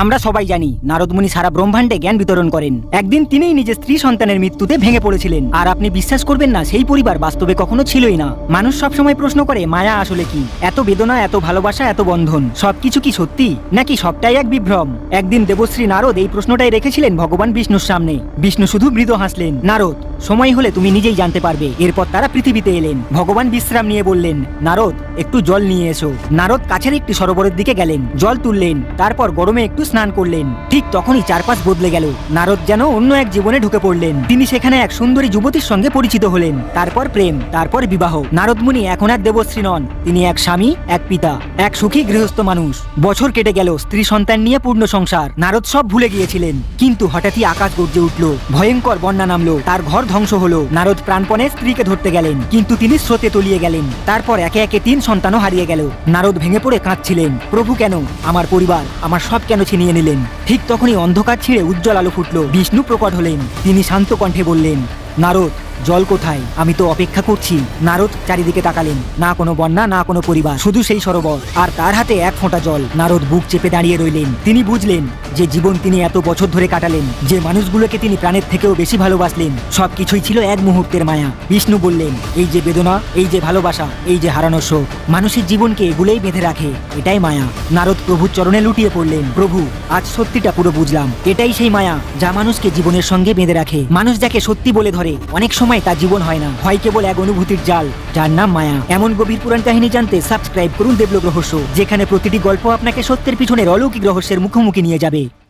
আমরা সবাই জানি নারদমুনি সারা ব্রহ্মাণ্ডে জ্ঞান বিতরণ করেন। একদিন তিনিই নিজের স্ত্রী সন্তানের মৃত্যুতে ভেঙে পড়েছিলেন। আর আপনি বিশ্বাস করবেন না, সেই পরিবার বাস্তবে কখনো ছিলই না। মানুষ সবসময় প্রশ্ন করে, মায়া আসলে কি? এত বেদনা, এত ভালোবাসা, এত বন্ধন, সবকিছু কি সত্যি? নাকি সবটাই এক বিভ্রম? একদিন দেবশ্রী নারদ এই প্রশ্নটাই রেখেছিলেন ভগবান বিষ্ণুর সামনে। বিষ্ণু শুধু মৃদু হাসলেন। নারদ, সময় হলে তুমি নিজেই জানতে পারবে। এরপর তারা পৃথিবীতে এলেন। ভগবান বিশ্রাম নিয়ে বললেন, নারদ, একটু জল নিয়ে এসো। নারদ কাছের একটি সরোবরের দিকে গেলেন। জল তুললেন। তারপর গরমে একটু স্নান করলেন। ঠিক তখনই চারপাশ বদলে গেল। নারদ যেন অন্য এক জীবনে ঢুকে পড়লেন। তিনি সেখানে এক সুন্দরী যুবতীর সঙ্গে পরিচিত হলেন। তারপর প্রেম, তারপর বিবাহ। নারদ মুনি এখন আর দেবশ্রী নন। তিনি এক স্বামী, এক পিতা, এক সুখী গৃহস্থ মানুষ। বছর কেটে গেল, স্ত্রী সন্তান নিয়ে পূর্ণ সংসার। নারদ সব ভুলে গিয়েছিলেন। কিন্তু হঠাৎই আকাশ গর্জে উঠল। ভয়ঙ্কর বন্যা নামলো। তার ঘর ধ্বংস হলো। নারদ প্রাণপণে স্ত্রীকে ধরতে গেলেন। কিন্তু তিনি স্রোতে তলিয়ে গেলেন। তারপর একে একে তিন সন্তানও হারিয়ে গেল। নারদ ভেঙে পড়ে কাঁদছিলেন। প্রভু কেন? আমার পরিবার, আমার সব কেন ছিনিয়ে নিলেন। ঠিক তখনই অন্ধকার ছিঁড়ে উজ্জ্বল আলো ফুটল। বিষ্ণু প্রকট হলেন। তিনি শান্ত কণ্ঠে বললেন, নারদ জল কোথায়? আমি তো অপেক্ষা করছি। নারদ চারিদিকে তাকালেন। না কোনো বন্যা, না কোনো পরিবার, শুধু সেই সরোবর। আর তার হাতে এক ফোঁটা জল। নারদ বুক চেপে দাঁড়িয়ে রইলেন। তিনি বুঝলেন যে জীবন তিনি এত বছর ধরে কাটালেন, যে মানুষগুলোকে তিনি প্রাণের থেকেও বেশি ভালোবাসলেন। সবকিছুই ছিল এক মুহূর্তের মায়া। বিষ্ণু বললেন, এই যে বেদনা, এই যে ভালোবাসা, এই যে হারানোর শোক, মানুষের জীবনকে এগুলোই বেঁধে রাখে। এটাই মায়া। নারদ প্রভুর চরণে লুটিয়ে পড়লেন, প্রভু, আজ সত্যিটা পুরো বুঝলাম। এটাই সেই মায়া, যা মানুষকে জীবনের সঙ্গে বেঁধে রাখে। মানুষ যাকে সত্যি বলে ধরে, অনেক সময় তার জীবন হয় না। হয় কেবল এক অনুভূতির জাল, যার নাম মায়া। এমন গভীর পুরাণ কাহিনী জানতে সাবস্ক্রাইব করুন দেবলোক রহস্য, যেখানে প্রতিটি গল্প আপনাকে সত্যের পিছনের অলৌকিক রহস্যের মুখোমুখি নিয়ে যাবে।